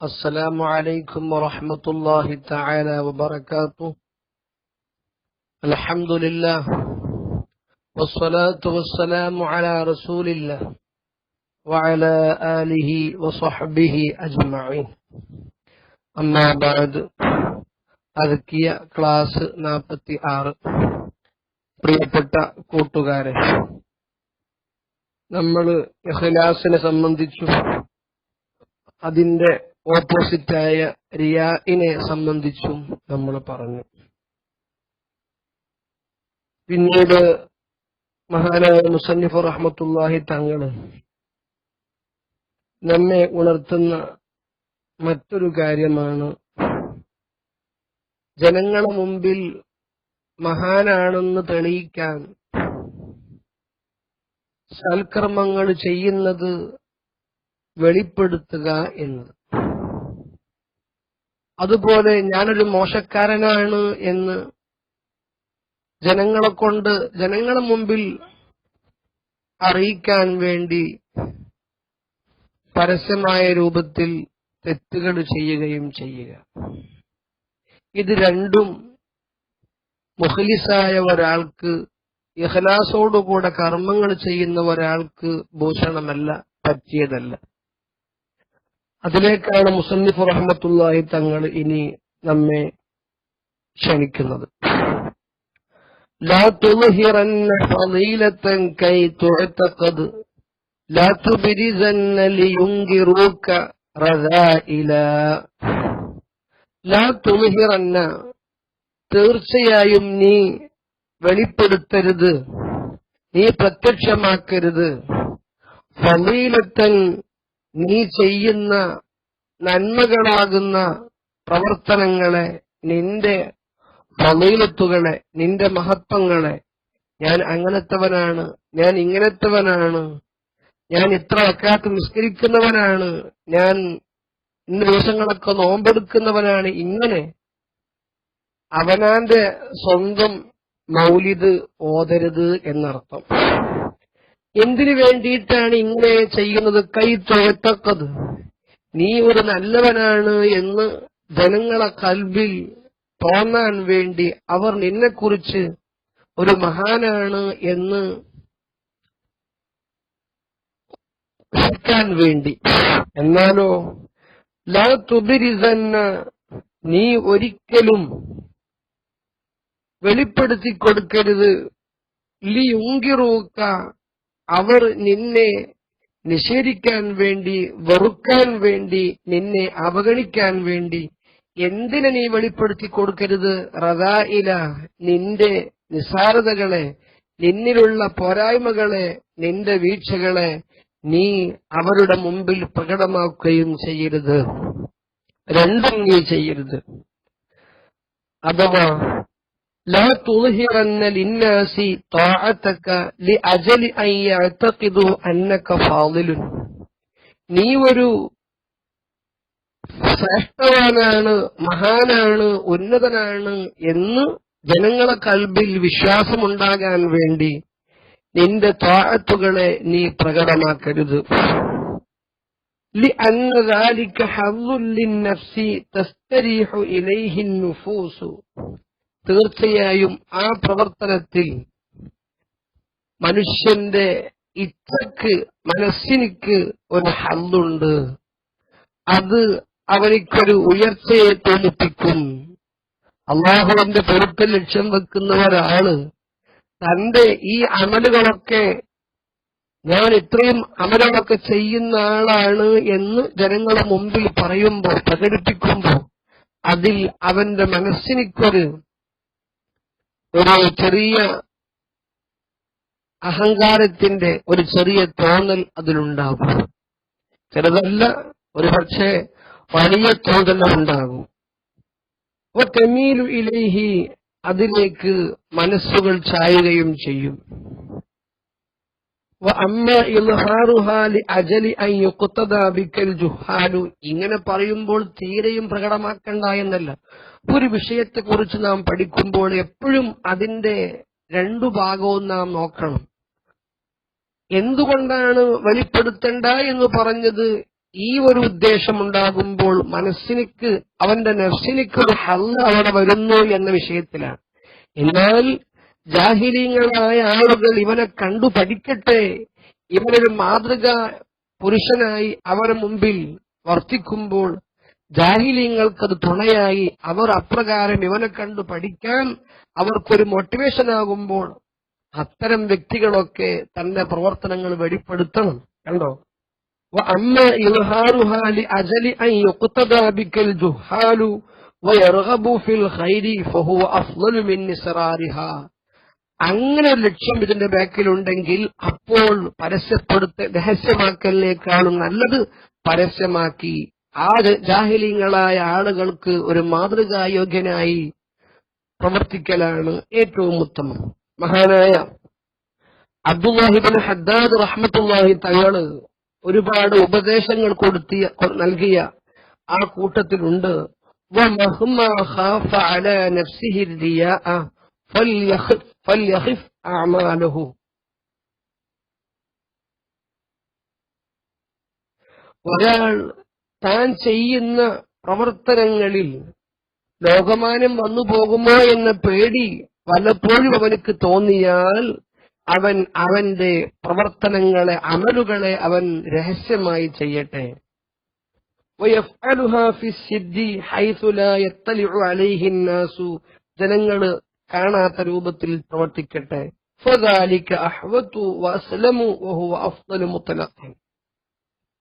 السلام عليكم ورحمة الله تعالى وبركاته الحمد لله والصلاة والسلام على رسول الله وعلى آله وصحبه أجمعين أما بعد അതൊക്കിയ class നാൽപ്പത്തി ആറ് പ്രിയപ്പെട്ട കൂട്ടുകാരെ നമ്മൾ ഇഖ്ലാസിനെ സംബന്ധിച്ചു അതിന്റെ ഓപ്പോസിറ്റായ റിയാഇനെ സംബന്ധിച്ചും നമ്മൾ പറഞ്ഞു. പിന്നീട് മഹാനായ മുസന്നിഫ് റഹ്മത്തുല്ലാഹി തങ്ങൾ നമ്മെ ഉണർത്തുന്ന മറ്റൊരു കാര്യമാണ്. ജനങ്ങളുടെ മുമ്പിൽ മഹാനാണെന്ന് തെളിയിക്കാൻ സൽക്കർമ്മങ്ങൾ ചെയ്യുന്നത് വെളിപ്പെടുത്തുക എന്നത്. അതുപോലെ ഞാനൊരു മോശക്കാരനാണ് എന്ന് ജനങ്ങളെ കൊണ്ട് ജനങ്ങളെ മുമ്പിൽ അറിയിക്കാൻ വേണ്ടി പരസ്യമായ രൂപത്തിൽ തെറ്റുകൾ ചെയ്യുകയും ചെയ്യുക. ഇത് രണ്ടും മുഖലിസായ ഒരാൾക്ക് ഇഖലാസോടുകൂടെ കർമ്മങ്ങൾ ചെയ്യുന്ന ഒരാൾക്ക് ഭൂഷണമല്ല പറ്റിയതല്ല. അതിലേക്കാണ് മുസന്നിഫ് റഹ്മത്തുള്ളാഹി തങ്ങൾ ഇനി നമ്മെ ക്ഷണിക്കുന്നത് لا تظهرن فضيلة كي تعتقد لا تبرزن لينكروك رذائلا لا تظهرن തീർച്ചയായും നീ വെളിപ്പെടുത്തരുത് നീ പ്രത്യക്ഷമാക്കരുത് ഫലീലത്തൻ നീ ചെയ്യുന്ന നന്മകളാകുന്ന പ്രവർത്തനങ്ങളെ നിന്റെ ഫലീലത്തുകളെ നിന്റെ മഹത്വങ്ങളെ ഞാൻ അങ്ങനത്തവനാണ് ഞാൻ ഇങ്ങനത്തവനാണ് ഞാൻ ഇത്ര അക്കാത്ത് നിസ്കരിക്കുന്നവനാണ് ഞാൻ ഇന്ന് ദിവസങ്ങളൊക്കെ നോമ്പെടുക്കുന്നവനാണ്. ഇങ്ങനെ അവനാന്റെ സ്വന്തം മൗലിദ് ഓതരുത് എന്നർത്ഥം. എന്തിനു വേണ്ടിയിട്ടാണ് ഇങ്ങനെ ചെയ്യുന്നത്? കൈ തുഴത്തക്കത്. നീ ഒരു നല്ലവനാണ് എന്ന് ജനങ്ങളെ കൽബിൽ തോന്നാൻ വേണ്ടി അവർ നിന്നെക്കുറിച്ച് ഒരു മഹാനാണ് എന്ന് ക്കാൻ വേണ്ടി. എന്നാലോ ലാ നീ ഒരിക്കലും വെളിപ്പെടുത്തി കൊടുക്കരുത് ലി ഉങ്കിറൂക്ക അവർ നിന്നെ നിഷേധിക്കാൻ വേണ്ടി വെറുക്കാൻ വേണ്ടി നിന്നെ അവഗണിക്കാൻ വേണ്ടി എന്തിനെ നീ വെളിപ്പെടുത്തി കൊടുക്കരുത്? റദായില നിന്റെ നിസാരതകളെ നിന്നിലുള്ള പോരായ്മകളെ നിന്റെ വീഴ്ചകളെ നീ അവരുടെ മുമ്പിൽ പ്രകടമാക്കുകയും ചെയ്യരുത്. രണ്ടും നീ ചെയ്യരുത്. അഥവാ لا تظهرن للناس طاعتك لأجل أن يعتقدوا أنك فاضل നീ ഒരു ശ്രേഷ്ഠവാനാണ് മഹാനാണ് ഉന്നതനാണ് എന്ന് ജനങ്ങളെ കൽബിൽ വിശ്വാസമുണ്ടാകാൻ വേണ്ടി നിന്റെ താഴത്തുകളെ നീ പ്രകടമാക്കരുത് لأن ذلك حظ للنفس تستريح إليه النفوس തീർച്ചയായും ആ പ്രവർത്തനത്തിൽ മനുഷ്യന്റെ ഇച്ഛക്ക് മനസ്സിനിക്ക് ഒരു ഹല്ലുണ്ട് അത് അവനിക്കൊരു ഉയർച്ചയെ തോന്നിപ്പിക്കും അള്ളാഹുവിന്റെ പൊരുത്തൽ ലക്ഷ്യം വെക്കുന്ന ഒരാൾ തന്റെ ഈ അമലുകളൊക്കെ ഞാൻ ഇത്രയും അമലുകളൊക്കെ ചെയ്യുന്ന ആളാണ് എന്ന് ജനങ്ങളുടെ മുമ്പിൽ പറയുമ്പോൾ പ്രകടിപ്പിക്കുമ്പോൾ അതിൽ അവന്റെ മനസ്സിനിക്കൊരു ഒരു ചെറിയ അഹങ്കാരത്തിന്റെ ഒരു ചെറിയ തോന്നൽ അതിലുണ്ടാകും. ചിലതല്ല ഒരു പക്ഷേ വലിയ തെമീലു ഇലേഹി അതിലേക്ക് മനസ്സുകൾ ചായുകയും ചെയ്യും. ഇങ്ങനെ പറയുമ്പോൾ തീരെയും പ്രകടമാക്കണ്ട എന്നല്ല. ഒരു വിഷയത്തെക്കുറിച്ച് നാം പഠിക്കുമ്പോൾ എപ്പോഴും അതിന്റെ രണ്ടു ഭാഗവും നാം നോക്കണം. എന്തുകൊണ്ടാണ് വെളിപ്പെടുത്തേണ്ട എന്ന് പറഞ്ഞത്? ഈ ഒരു ഉദ്ദേശം ഉണ്ടാകുമ്പോൾ മനസ്സിനിക്ക് അവന്റെ നഫ്സിനിക്ക് ഒരു ഹല്ല അവിടെ വരുന്നു എന്ന വിഷയത്തിലാണ്. എന്നാൽ ജാഹിലീങ്ങളായ ആളുകൾ ഇവനെ കണ്ടു പഠിക്കട്ടെ ഇവനൊരു മാതൃക പുരുഷനായി അവരുടെ മുമ്പിൽ വർത്തിക്കുമ്പോൾ ജാഹിലീങ്ങൾക്കത് തുണയായി അവർ അപ്രകാരം ഇവനെ കണ്ടു പഠിക്കാൻ അവർക്കൊരു മോട്ടിവേഷൻ ആകുമ്പോൾ അത്തരം വ്യക്തികളൊക്കെ തന്റെ പ്രവർത്തനങ്ങൾ വെളിപ്പെടുത്തണം കണ്ടോ وأما إظهارها لأجل أن يقتدى بك الجهال ويرغب في الخير فهو أفضل من إسرارها അങ്ങനെ ഒരു ലക്ഷ്യം ഇതിന്റെ ബാക്കിലുണ്ടെങ്കിൽ അപ്പോൾ പരസ്യപ്പെടുത്ത രഹസ്യമാക്കലിനേക്കാളും നല്ലത് പരസ്യമാക്കി ആ ജാഹിലീങ്ങളായ ആളുകൾക്ക് ഒരു മാതൃകായോഗ്യനായി പ്രവർത്തിക്കലാണ് ഏറ്റവും ഉത്തമം മഹാനായ അബ്ദുല്ലാഹിബിൻ ഹദ്ദാദ് റഹ്മത്തുല്ലാഹി തങ്ങള് ഒരുപാട് ഉപദേശങ്ങൾ കൊടുത്തിയ നൽകിയ ആ കൂട്ടത്തിലുണ്ട് ومهما خاف على نفسه الرياء فليخف, فليخف أعماله ഒരാൾ താൻ ചെയ്യുന്ന പ്രവർത്തനങ്ങളിൽ ലോകമാനം വന്നു പോകുമോ എന്ന പേടി പലപ്പോഴും അവനക്ക് തോന്നിയാൽ അവൻ അവന്റെ പ്രവർത്തനങ്ങളെ അമലുകളെ അവൻ രഹസ്യമായി ചെയ്യട്ടെ ويفعلها കാണാത്ത രൂപത്തിൽ പ്രവർത്തിക്കട്ടെ.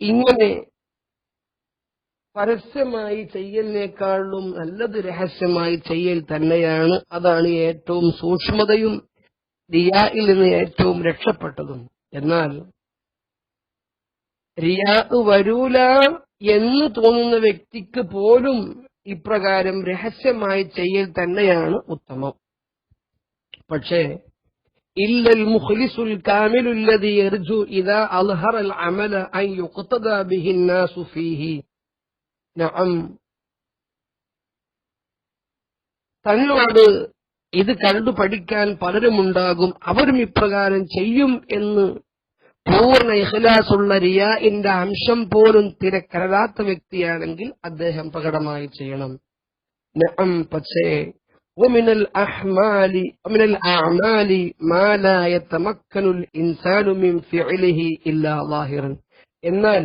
ഇങ്ങനെ പരസ്യമായി ചെയ്യലിനേക്കാളും നല്ലത് രഹസ്യമായി ചെയ്യൽ തന്നെയാണ്. അതാണ് ഏറ്റവും സൂക്ഷ്മതയും റിയായിൽ നിന്ന് ഏറ്റവും രക്ഷപ്പെട്ടതും. എന്നാൽ റിയാ വരൂല എന്ന് തോന്നുന്ന വ്യക്തിക്ക് പോലും ഇപ്രകാരം രഹസ്യമായി ചെയ്യൽ തന്നെയാണ് ഉത്തമം. പക്ഷേ ഇല്ലൽ മുഖ്ലിസുൽ കാമിലുല്ലതി യർജു ഇദാ അൽഹറൽ അമല അൻ യുഖ്തദാ ബിഹി الناس ഫീഹി നഅം തന്നോട് ഇത് കണ്ടു പഠിക്കാൻ പലരുമുണ്ടാകും അവരും ഇപ്രകാരം ചെയ്യും എന്ന് പൂർണ്ണ ഇഖ്ലാസുള്ള റിയാഇന്റെ അംശം പോലും തിരക്കരതാത്ത വ്യക്തിയാണെങ്കിൽ അദ്ദേഹം പ്രകടമായി ചെയ്യണം നഅം പക്ഷേ ومن الأحمال ومن الأعمال ما لا يتمكن الإنسان من فعله إلا ظاهرا എന്നാൽ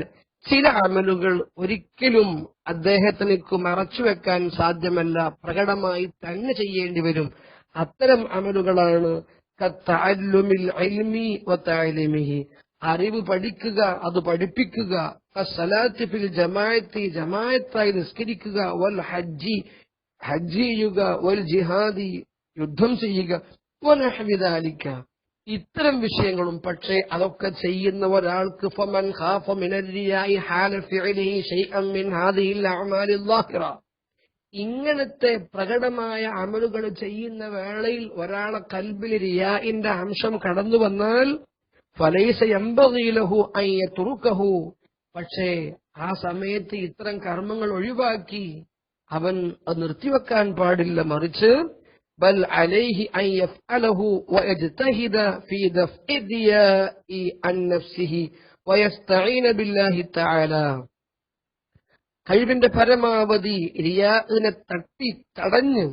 ചില അമലുകൾ ഒരിക്കലും അദ്ദേഹത്തിനക്ക് മറച്ചുവെക്കാൻ സാധ്യമല്ല പ്രകടമായി തന്നെ ചെയ്യേണ്ടി വരും അത്തരം അമലുകളാണ് കത്തഅല്ലുമിൽ ഇൽമി വതഅലിമിഹി അറിവ് പഠിക്കുക അത് പഠിപ്പിക്കുക കസ്സലാത്തി ഫിൽ ജമാഅത്തി ജമാഅത്തായി നിസ്കരിക്കുക വൽ ഹജ്ജി ഹജ്ജ് ചെയ്യുക ഒരു ജിഹാദി യുദ്ധം ചെയ്യുക വനഹ്വിദാലിക്ക ഇത്തരം വിഷയങ്ങളും പക്ഷേ അതൊക്കെ ചെയ്യുന്ന ഒരാൾക്ക് ഇങ്ങനത്തെ പ്രകടമായ അമലുകൾ ചെയ്യുന്ന വേളയിൽ ഒരാളെ കൽബിൽ റിയാഇന്റെ അംശം കടന്നു വന്നാൽ ഫലൈസ എമ്പതിയിലഹു അയ്യ തുറുക്കഹു പക്ഷേ ആ സമയത്ത് ഇത്തരം കർമ്മങ്ങൾ ഒഴിവാക്കി അവൻ അത് നിർത്തിവെക്കാൻ പാടില്ല മറിച്ച് ബൽ ഫീ ദഫ്ഇ ദിയാഇ അൻ നഫ്സിഹി ബില്ലാഹി തആല. കഴിവിന്റെ പരമാവധി റിയാഇനെ തട്ടി തടഞ്ഞ്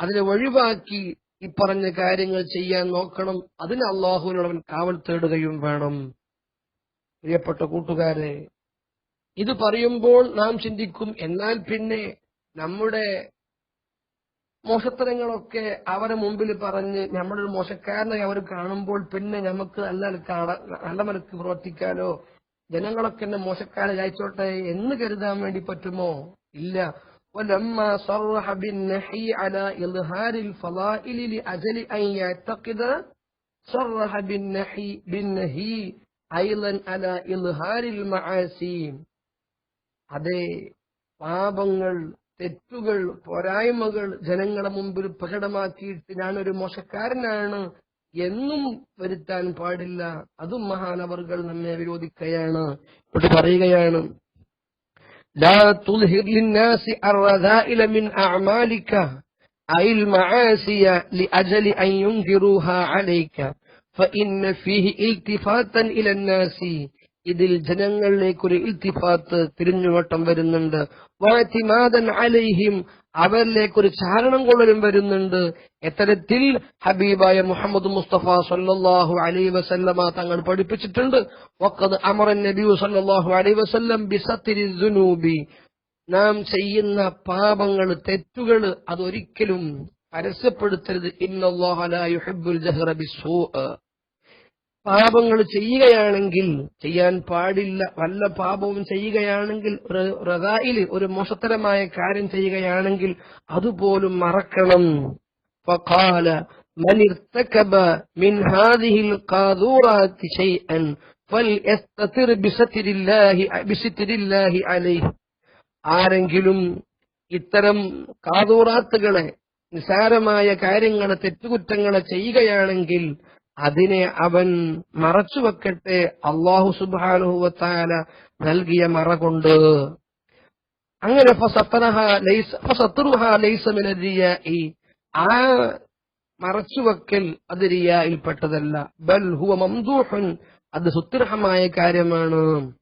അതിനെ ഒഴിവാക്കി ഈ പറഞ്ഞ കാര്യങ്ങൾ ചെയ്യാൻ നോക്കണം. അതിന് അള്ളാഹുവിനോട് കാവൽ തേടുകയും വേണം. പ്രിയപ്പെട്ട കൂട്ടുകാരെ ഇത് പറയുമ്പോൾ നാം ചിന്തിക്കും എന്നാൽ പിന്നെ നമ്മുടെ മോശത്തരങ്ങളൊക്കെ അവരെ മുമ്പിൽ പറഞ്ഞ് നമ്മളൊരു മോശക്കാരനെ അവർ കാണുമ്പോൾ പിന്നെ നമുക്ക് നല്ല കാണാ- നല്ല മനക്ക് പ്രവർത്തിക്കാനോ ജനങ്ങളൊക്കെ എന്നെ മോശക്കാരെ അയച്ചോട്ടെ എന്ന് കരുതാൻ വേണ്ടി പറ്റുമോ ഇല്ല ولما صرح بالنحي على إظهار الفضائل لأجل أن يعتقد صرح بالنحي بالنهي أيضا على إظهار المعاصي അതെ പാപങ്ങൾ തെറ്റുകൾ പോരായ്മകൾ ജനങ്ങളുടെ മുമ്പിൽ പ്രകടമാക്കിയിട്ട് ഞാനൊരു മോശക്കാരനാണ് എന്നും വരുത്താൻ പാടില്ല അതും മഹാനവറുകൾ നമ്മെ വിരോധിക്കുകയാണ് ഇവിടെ പറയുകയാണ് لا تظهر للناس الرذائل من أعمالك أي المعاصي لأجل أن ينكروها عليك فإن فيه التفاتا إلى الناس ഇതിൽ ജനങ്ങളിലേക്കൊരു ഇൽത്തിഫാത്ത് തിരിഞ്ഞുവട്ടം വരുന്നുണ്ട്. വാറ്റിമാതൻ അലൈഹിം അവരിലേക്കൊരു ചാരണം കൊള്ളലും വരുന്നുണ്ട്. എത്തരത്തിൽ ഹബീബായ മുഹമ്മദ് മുസ്തഫ സല്ലല്ലാഹു അലൈ വസല്ലമ തങ്ങൾ പഠിപ്പിച്ചിട്ടുണ്ട്. വഖദ് അമറൻ നബിയു സല്ലല്ലാഹു അലൈ വസല്ലം ബിസത്തിരി നാം ചെയ്യുന്ന പാപങ്ങൾ തെറ്റുകൾ അതൊരിക്കലും പരസ്യപ്പെടുത്തരുത്. ഇന്നല്ലാഹു ലാ യുഹിബ്ബുൽ ജഹ്റ ബിസ്സൂഅ പാപങ്ങൾ ചെയ്യുകയാണെങ്കിൽ ചെയ്യാൻ പാടില്ല വല്ല പാപവും ചെയ്യുകയാണെങ്കിൽ ഒരു റദായില് ഒരു മോശത്തരമായ കാര്യം ചെയ്യുകയാണെങ്കിൽ അതുപോലും മറക്കണം فقال من ارتكب من هذه القاذورات شيئا فليستتر بستر الله بستر الله عليه ആരെങ്കിലും ഇത്തരം കാതൂറാത്തുകളെ നിസാരമായ കാര്യങ്ങളെ തെറ്റുകുറ്റങ്ങളെ ചെയ്യുകയാണെങ്കിൽ അതിനെ അവൻ മറച്ചു വെക്കട്ടെ. അള്ളാഹു സുബാനുഹുവത്താല നൽകിയ മറ കൊണ്ട്. അങ്ങനെ. ആ മറച്ചുവെക്കൽ അത് റിയായിൽപ്പെട്ടതല്ല ബൽ ഹുവ മംദൂഹൻ അത് സുത്തിർഹമായ കാര്യമാണ്.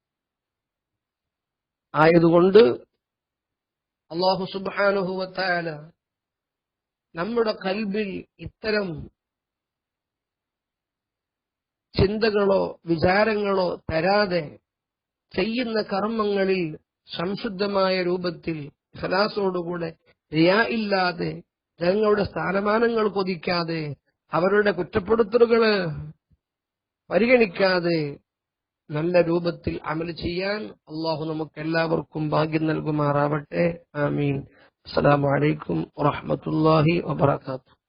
ആയതുകൊണ്ട് അള്ളാഹു സുബാനുഹുവത്താല നമ്മുടെ കൽബിൽ ഇത്തരം ചിന്തകളോ വിചാരങ്ങളോ തരാതെ ചെയ്യുന്ന കർമ്മങ്ങളിൽ സംശുദ്ധമായ രൂപത്തിൽ ഖലാസോടുകൂടെ റിയാ ഇല്ലാതെ ജനങ്ങളുടെ സ്ഥാനമാനങ്ങൾ കൊതിക്കാതെ അവരുടെ കുറ്റപ്പെടുത്തലുകൾ പരിഗണിക്കാതെ നല്ല രൂപത്തിൽ അമൽ ചെയ്യാൻ അള്ളാഹു നമുക്ക് എല്ലാവർക്കും ഭാഗ്യം നൽകുമാറാവട്ടെ. ആമീൻ. അസ്സലാമു അലൈക്കും വാത്തു